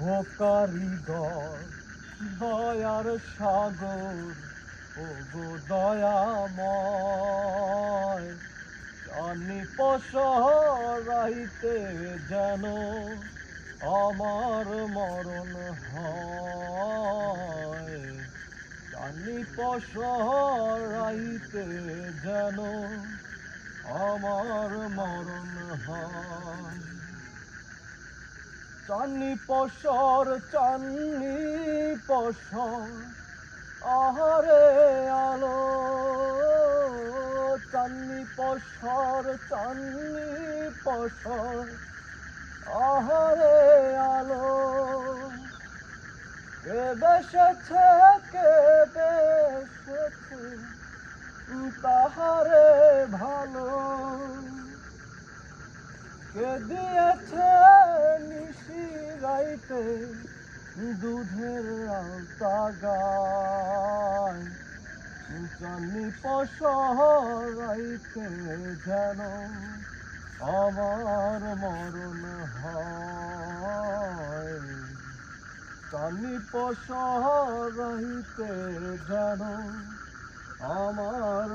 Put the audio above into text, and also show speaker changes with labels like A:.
A: ভোকারি দয়ার সাগর ও গো দয়াময়। জানি যেন আমার মরণ হয়। জানি যেন আমার মরণ হয়। চান্নি পশর চান্নি পশর, আহারে আলো। চান্নি পশর চান্নি পশর, আহারে আলো। কে বেসেছে কে বেসেছে, তাহারে ভালো। কে দিয়েছে নিশি রাইতে দুধের আলতা গায়। চানি পশরাইতে যেন আমার মরণ হয়। চানি পশরাইতে যেন আমার